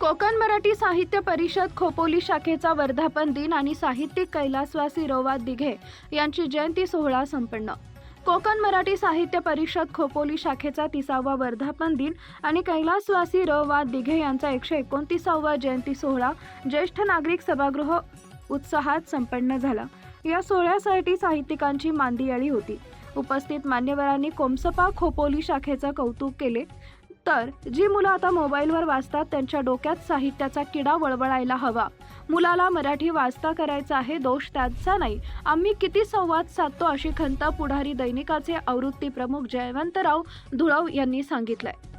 कोकण मराठी साहित्य परिषद खोपोली शाखेचा वर्धापन दिन आणि साहित्यिक कैलासवासी रोवा दिघे यांची जयंती सोहळा संपन्न. कोकण मराठी साहित्य परिषद खोपोली शाखेचा तिसावा वर्धापन दिन आणि कैलासवासी र वा दिघे यांचा एकशे एकोणतीसावा जयंती सोहळा ज्येष्ठ नागरिक सभागृह उत्साहात संपन्न झाला. या सोहळ्यासाठी साहित्यिकांची मांदियाळी होती. उपस्थित मान्यवरांनी कोमसपा खोपोली शाखेचं कौतुक केले. तर जी मुलं आता मोबाईलवर वाचतात त्यांच्या डोक्यात साहित्याचा किडा वळवळायला हवा. मुलाला मराठी वाचता करायचा आहे दोष त्यांचा नाही. आम्ही किती संवाद साधतो अशी खंत पुढारी दैनिकाचे आवृत्ती प्रमुख जयवंतराव धुळव यांनी सांगितलंय.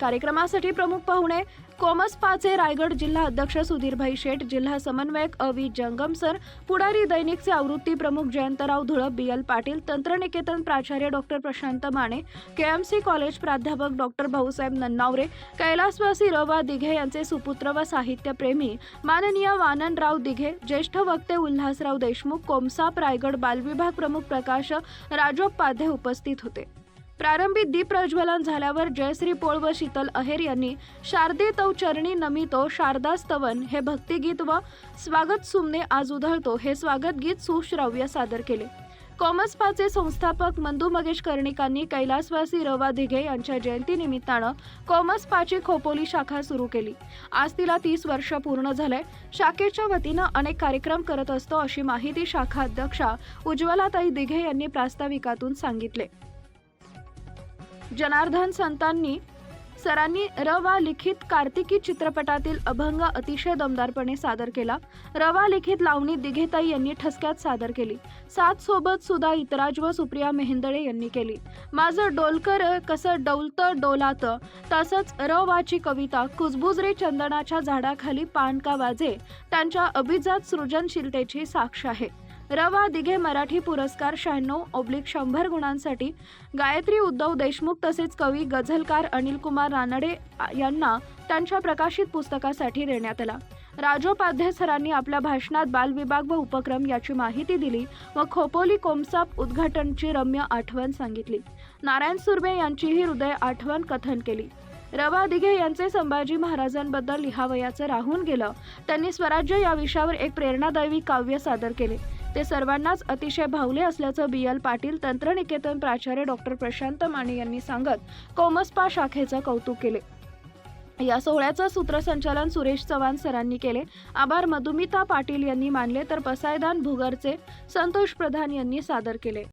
कार्यक्रमासाठी प्रमुख पाहुणे कोमसपाचे रायगड जिल्हा अध्यक्ष सुधीरभाई शेठ जिल्हा समन्वयक अवी जंगम सर पुढारी दैनिकचे आवृत्ती प्रमुख जयंतराव धुळप बी एल पाटील तंत्रनिकेतन प्राचार्य doctor Prashant Mane KMC college प्राध्यापक डॉक्टर भाऊसाहेब नन्नावरे कैलासवासी रवा दिघे यांचे सुपुत्र व साहित्यप्रेमी माननीय वाननराव दिघे ज्येष्ठ वक्ते उल्हासराव देशमुख कोमसाप रायगड बालविभाग प्रमुख प्रकाश राजोपाध्ये उपस्थित होते. प्रारंभी दीप प्रज्वलन झाल्यावर जयश्री पोळ व शीतल अहेर यांनी शारदे तव चरणी नमितो शारदा स्तवन हे भक्तिगीत व स्वागत सुमने आज उधळतो हे स्वागत गीत सुश्राव्य सादर केले. कॉमर्सपाचे संस्थापक मंदू मगेश कर्णिकांनी कैलासवासी रवा दिघे यांच्या जयंतीनिमित्तानं कॉमर्सपाची खोपोली शाखा सुरू केली. आज तिला तीस वर्ष पूर्ण झालंय. शाखेच्या वतीनं अनेक कार्यक्रम करत असतो अशी माहिती शाखा अध्यक्षा उज्ज्वलाताई दिघे यांनी प्रास्ताविकातून सांगितले. जनार्दन संतांनी सरांनी रवा लिखित कार्तिकी चित्रपटातील अभंग अतिशय दमदारपणे सादर केला. रवा लिखित लावणी दिघेताई यांनी ठसक्यात सादर केली. सात सोबत सुद्धा इतराज व सुप्रिया मेहेंदळे यांनी केली. माझं डोलकर कसं डौलतं डोलात तसंच रवाची कविता कुजबुजरे चंदनाच्या झाडाखाली पान का वाजे त्यांच्या अभिजात सृजनशीलतेची साक्ष आहे. रवा दिघे मराठी पुरस्कार शहाण्णव ओब्लिक शंभर गुणांसाठी. गायत्री उद्धव देशमुख तसेच कवी गझलकार अनिल कुमार रानडे यांना त्यांच्या प्रकाशित पुस्तकासाठी देण्यात आला. राजोपाध्याय सरांनी आपल्या भाषणात बालविभाग व उपक्रम याची माहिती दिली व खोपोली कोमसाप उद्घाटनची रम्य आठवण सांगितली. नारायण सुर्वे यांचीही हृदय आठवण कथन केली. रवा दिघे यांचे संभाजी महाराजांबद्दल लिहावयाचं राहून गेलं. त्यांनी स्वराज्य या विषयावर एक प्रेरणादायी काव्य सादर केले. ते सर्वांनाच अतिशय भावले असल्याचं बी एल पाटील तंत्रनिकेतन प्राचार्य डॉक्टर प्रशांत माने यांनी सांगत कोमस्पा शाखेचं कौतुक केले. या सोहळ्याचं सूत्रसंचालन सुरेश चव्हाण सरांनी केले. आभार मधुमिता पाटील यांनी मानले तर पसायदान भुगरचे संतोष प्रधान यांनी सादर केले.